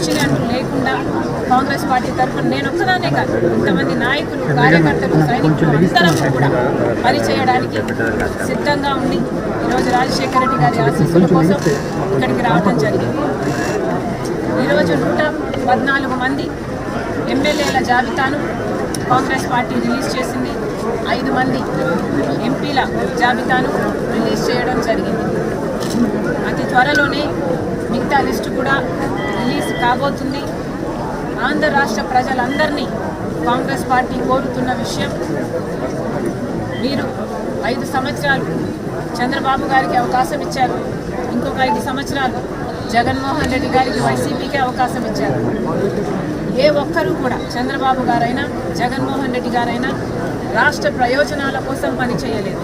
కృషిని అంటూ లేకుండా కాంగ్రెస్ పార్టీ తరఫున నేను ఒక్కదానే కాదు ఇంతమంది నాయకులు కార్యకర్తలు సైనికులు అందరం కూడా పనిచేయడానికి సిద్ధంగా ఉండి ఈరోజు రాజశేఖర రెడ్డి గారి ఆశీస్సుల కోసం ఇక్కడికి రావడం జరిగింది. ఈరోజు నూట పద్నాలుగు మంది ఎమ్మెల్యేల జాబితాను కాంగ్రెస్ పార్టీ రిలీజ్ చేసింది. ఐదు మంది ఎంపీల జాబితాను రిలీజ్ చేయడం జరిగింది. అతి త్వరలోనే మిగతా లిస్టు కూడా రిలీజ్ కాబోతుంది. ఆంధ్ర రాష్ట్ర ప్రజలందరినీ కాంగ్రెస్ పార్టీ కోరుతున్న విషయం మీరు ఐదు సంవత్సరాలు చంద్రబాబు గారికి అవకాశం ఇచ్చారు. ఇంకొక ఐదు సంవత్సరాలు జగన్మోహన్ రెడ్డి గారికి వైసీపీకి అవకాశం ఇచ్చారు. ఏ ఒక్కరూ కూడా చంద్రబాబు గారైనా జగన్మోహన్ రెడ్డి గారైనా రాష్ట్ర ప్రయోజనాల కోసం పనిచేయలేదు.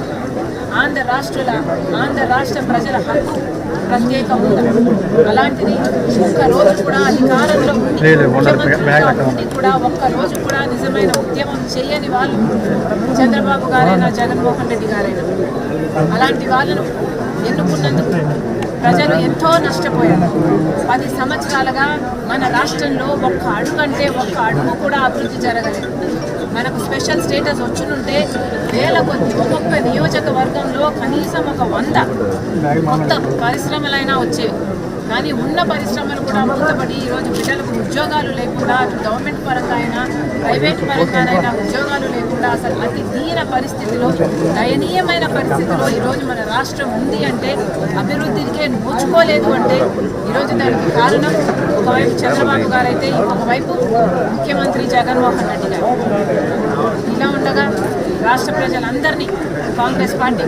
ఆంధ్ర రాష్ట్రుల ఆంధ్ర రాష్ట్ర ప్రజల హక్కు ప్రత్యేక హోదా అలాంటిది ఒక్క రోజు కూడా అధికారంలో ఉండి కూడా ఒక్క రోజు కూడా నిజమైన ఉద్యమం చేయని వాళ్ళు చంద్రబాబు గారైనా జగన్మోహన్ రెడ్డి గారైనా అలాంటి వాళ్ళను ఎన్నుకున్నందుకు ప్రజలు ఎంతో నష్టపోయారు. పది సంవత్సరాలుగా మన రాష్ట్రంలో ఒక్క అడుగు అంటే ఒక్క అడుగు కూడా అభివృద్ధి జరగలేదు. మనకు స్పెషల్ స్టేటస్ వచ్చునుంటే వేల కొద్ది ఒక్కొక్క నియోజకవర్గంలో కనీసం ఒక వంద. కొత్త పరిశ్రమలైనా వచ్చేవి. కానీ ఉన్న పరిశ్రమలు కూడా మూతపడి ఈరోజు బిడ్డలకు ఉద్యోగాలు లేకుండా అటు గవర్నమెంట్ పరంగా అయినా ప్రైవేట్ పరంగానైనా ఉద్యోగాలు లేకుండా అసలు అతి దీన పరిస్థితిలో దయనీయమైన పరిస్థితిలో ఈరోజు మన రాష్ట్రం ఉంది అంటే అభివృద్ధికే నోచుకోలేదు అంటే ఈరోజు దానికి కారణం ఒకవైపు చంద్రబాబు గారైతే ఇంకొకవైపు ముఖ్యమంత్రి జగన్మోహన్ రెడ్డి గారు. ఇలా ఉండగా రాష్ట్ర ప్రజలందరినీ కాంగ్రెస్ పార్టీ